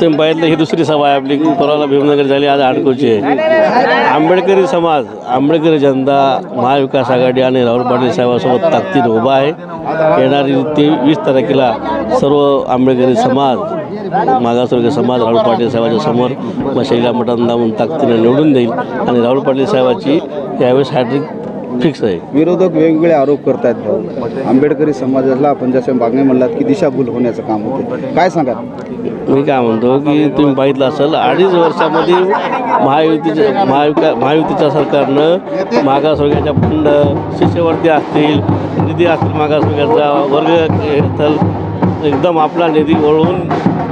तुम्ही पाहिलं ही दुसरी सभा आहे आपली. कोणाला भीमनगर झाली आज आडकोची आहे. आंबेडकरी समाज आंबेडकरी जनता महाविकास आघाडी आणि राहुल पाटील साहेबांसोबत ताकदीने उभा आहे. येणारी तेवीस तारखेला सर्व आंबेडकरी समाज मागासवर्गीय समाज राहुल पाटील साहेबांच्या समोर मशाईला मटण दाबून ताकदीने निवडून देईल आणि राहुल पाटील साहेबाची यावेळेस हॅट्रिक फिक्स आहे. विरोधक वेगवेगळे आरोप करतायत भाऊ. आंबेडकरी समाजाला आपण जसे मागणी म्हणलात की दिशाभूल होण्याचं काम होतं काय सांगा मी काय म्हणतो की तुम्ही बघितलं असेल अडीच वर्षामध्ये महायुतीच्या महाविका महायुतीच्या सरकारनं मागासवर्गाच्या फंड शिष्यवृत्ती असतील निधी असतील मागासवर्गाचा वर्ग स्थल एकदम आपला निधी वळवून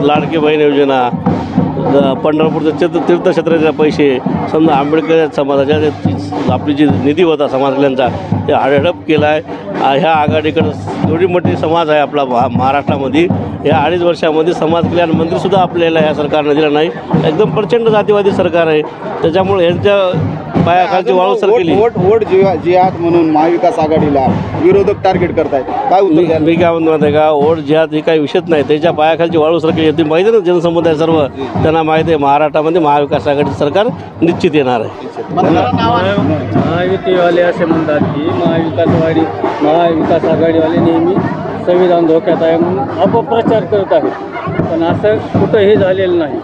लाडके बहीण योजना पंढरपूरचं तीर्थ तीर्थक्षेत्राचे पैसे समजा आंबेडकर समाजाच्या आपली जी निधी होता समाज कल्याणचा ते हडहडप केला आहे ह्या आघाडीकडं एवढी मोठी समाज आहे आपला महाराष्ट्रामध्ये. या अडीच वर्षामध्ये समाज कल्याण मंत्रीसुद्धा आपल्याला या सरकारनं दिलं नाही. एकदम प्रचंड जातीवादी सरकार आहे. त्याच्यामुळे यांच्या पायाखालची वाळू सर केली वोट वोट जिहा- जिहाद म्हणून महाविकास आघाडीला विरोधक टार्गेट करतायत. काय उत्तर मी काय म्हणतो माहिती आहे का? ओढ जिहाद ही काही विषयच नाही. त्याच्या पायाखालची वाळू सरकार तुम्ही माहिती आहे ना जनसमुदाय सर्व त्यांना माहिती आहे महाराष्ट्रामध्ये महाविकास आघाडी सरकार निश्चित येणार आहे. महायुतीवाले असे म्हणतात की महाविकासवाडी महाविकास आघाडीवाले नेहमी संविधान धोक्यात आहे म्हणून अपप्रचार करत आहेत पण असं कुठंही झालेलं नाही?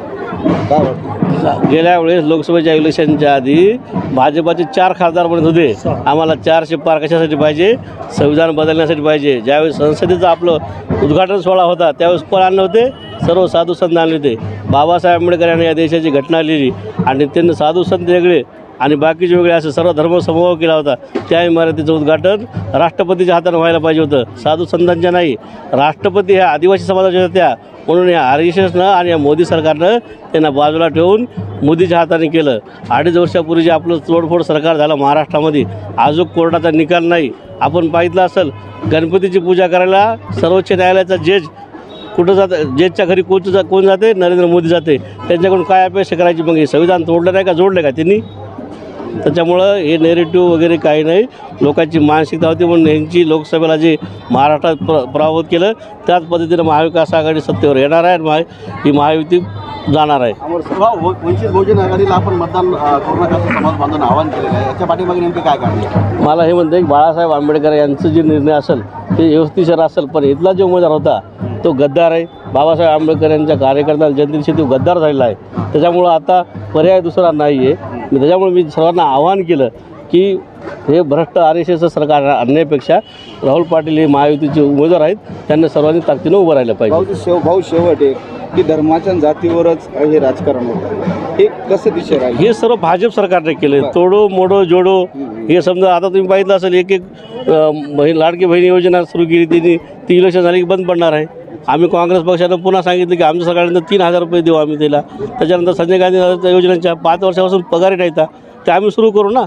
गेल्या वेळेस लोकसभेच्या इलेक्शनच्या आधी भाजपाचे चार खासदार म्हणत होते. आम्हाला चारशे पार कशासाठी पाहिजे? संविधान बदलण्यासाठी पाहिजे. ज्यावेळेस संसदेचं आपलं उद्घाटन सोहळा होता त्यावेळेस पण आणले होते? सर्व साधू संत आणले होते. बाबासाहेब आंबेडकर यांनी या देशाची घटना लिहिली. आणि त्यांनी साधू संत वेगळे आणि बाकीचे वेगळे असे सर्व धर्मसमभाव केला होता. त्या इमारतीचं उद्घाटन राष्ट्रपतीच्या हातानं व्हायला पाहिजे होतं. साधू संतांच्या नाही. राष्ट्रपती ह्या आदिवासी समाजाच्या होत्या. म्हणून या आर एस एसनं आणि या मोदी सरकारनं त्यांना बाजूला ठेवून मोदीच्या हाताने केलं. अडीच वर्षापूर्वी जे आपलं तोडफोड सरकार झालं महाराष्ट्रामध्ये अजून कोर्टाचा निकाल नाही. आपण पाहितलं असेल गणपतीची पूजा करायला सर्वोच्च न्यायालयाचा जज कुठं जातं जेजच्या घरी कोच जा कोण जाते? नरेंद्र मोदी जाते. त्यांच्याकडून काय अपेक्षा करायची मग हे संविधान तोडलं नाही का? जोडलं का त्यांनी? त्याच्यामुळं हे नेरेटिव्ह वगैरे काही नाही. लोकांची मानसिकता होती म्हणून यांची लोकसभेला जे महाराष्ट्रात प्र पराभूत केलं त्याच पद्धतीनं महाविकास आघाडी सत्तेवर येणार आहे महा ही महायुती जाणार आहे. वंचित बहुजन आघाडीला आपण मतदान समाज बांधून आवाहन केलेलं आहे. याच्या पाठीमागे नेमके काय कारण? मला हे म्हणतं की बाळासाहेब आंबेडकर यांचं जे निर्णय असेल ते व्यवस्थिशीर असेल पण इथला जो उमेदवार होता तो गद्दार आहे. बाबासाहेब आंबेडकर यांच्या कार्यकर्त्याला जनतेशी तो गद्दार झालेला आहे. त्याच्यामुळं आता पर्याय दुसरा नाही आहे त्याच्यामुळे मी सर्वांना आवाहन केलं की हे भ्रष्ट आर एस एसचं सरकार आणण्यापेक्षा राहुल पाटील हे महायुतीचे उमेदवार आहेत त्यांना सर्वांनी ताकदीनं उभं राहिलं पाहिजे. शेव भाऊ शेवट एक की धर्माच्या जातीवरच हे राजकारण होतं. हे कसं दिशे हे सर्व भाजप सरकारने केले. तोडो मोडो जोडो हे समजा आता तुम्ही पाहिलं असेल एक एक बहीण लाडकी बहीण योजना सुरू केली त्यांनी ती इलेक्शन झाली की बंद पडणार आहे. आम्ही काँग्रेस पक्षानं पुन्हा सांगितलं की आमच्या सरकारनं तीन हजार रुपये देऊ आम्ही त्याला. त्याच्यानंतर संजय गांधी योजनेच्या पाच वर्षापासून पगारी नाही त्या ते आम्ही सुरू करू ना.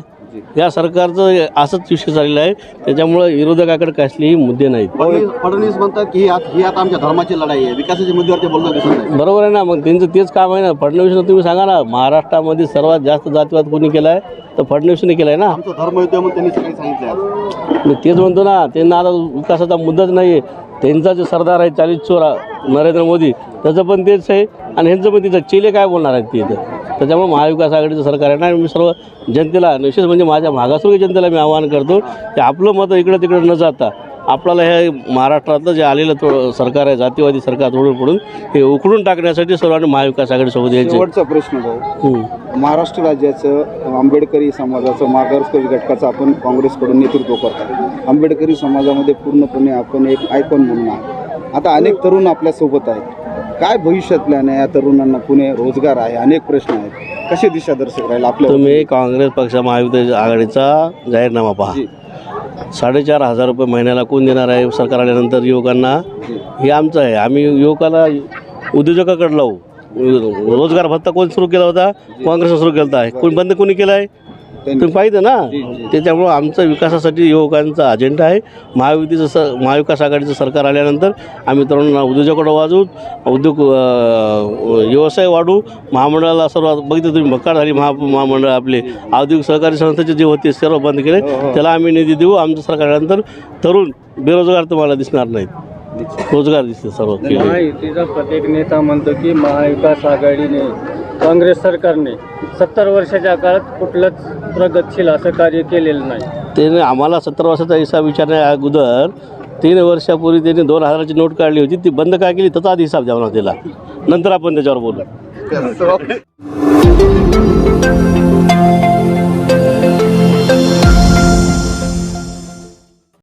या सरकारचं असंच विषय झालेला आहे. त्याच्यामुळं विरोधकाकडे कसलेही मुद्दे नाहीत. फडणवीस फडणवीस म्हणतात की ही आत ही आता आमच्या धर्माची लढाई आहे. विकासाच्या मुद्द्यावर ते बोलणं बरोबर आहे ना. मग त्यांचं तेच काम आहे ना. फडणवीसनं तुम्ही सांगा ना महाराष्ट्रामध्ये सर्वात जास्त जातीवाद कोणी केला आहे तर फडणवीसने केला आहे ना. आमचं धर्म युद्ध म्हणून त्यांनी सगळी सांगितलं मी तेच म्हणतो ना त्यांना आता विकासाचा मुद्दाच नाही आहे त्यांचा जे सरदार आहे चाळीस चोरा नरेंद्र मोदी त्याचं पण तेच आहे. आणि ह्यांचं चेले काय बोलणार आहेत ते इथं? त्याच्यामुळे महाविकास आघाडीचं सरकार आहे ना मी सर्व जनतेला विशेष म्हणजे माझ्या मागासवर्गीय जनतेला मी आवाहन करतो की आपलं मत इकडं तिकडं न जाता आपल्याला हे महाराष्ट्रातलं जे आलेलं तो सरकार आहे जातीवादी सरकार तोडून पडून हे उकडून टाकण्यासाठी सर्वांनी महाविकास आघाडीसोबत यायचे. शेवटचा प्रश्न भाऊ. महाराष्ट्र राज्याचं आंबेडकरी समाजाचं मागासवर्गीय घटकाचं आपण काँग्रेसकडून नेतृत्व करतो. आंबेडकरी समाजामध्ये पूर्णपणे आपण एक आयकॉन म्हणून आहात. आता अनेक तरुण आपल्यासोबत आहेत. काय भविष्यात प्लॅन आहे या तरुणांना पुणे रोजगार आहे? अनेक प्रश्न आहेत. कसे दिशादर्शक राहील आपल्या तुम्ही काँग्रेस पक्ष महायुती आघाडीचा जाहीरनामा पहा. साडेचार हजार रुपये महिन्याला कोण देणार आहे सरकार आल्यानंतर युवकांना? हे आमचं आहे. आम्ही युवकाला उद्योजकाकडे लावू. रोजगार भत्ता कोण सुरू केला होता? काँग्रेसनं सुरू केला होता. कोण बंद कोणी केला आहे तुम्ही पाहिलं ना? त्याच्यामुळं आमचं विकासासाठी युवकांचा अजेंडा आहे. महायुतीचं स महाविकास आघाडीचं सरकार आल्यानंतर आम्ही तरुणांना उद्योजकाकडे वाजवू उद्योग व्यवसाय वाढू महामंडळाला सर्व बघितलं तुम्ही मक्कार झाली महा महामंडळ आपले. औद्योगिक सहकारी संस्थेचे जे होते सर्व बंद केले. त्याला आम्ही निधी देऊ. आमचं सरकार आल्यानंतर तरुण बेरोजगार तुम्हाला दिसणार नाहीत. रोजगार दिसते सर्व. महायुतीचा प्रत्येक नेता म्हणतो की महाविकास आघाडीने काँग्रेस सरकारने सत्तर वर्षाच्या काळात कुठलंच प्रगतशील असं कार्य केलेलं नाही. त्याने आम्हाला सत्तर वर्षाचा हिसाब विचारण्या अगोदर तीन वर्षापूर्वी त्यांनी दोन हजाराची नोट काढली होती ती बंद काय केली त्याचा आधी हिसाब द्यावा त्याला. नंतर आपण त्याच्यावर बोलू.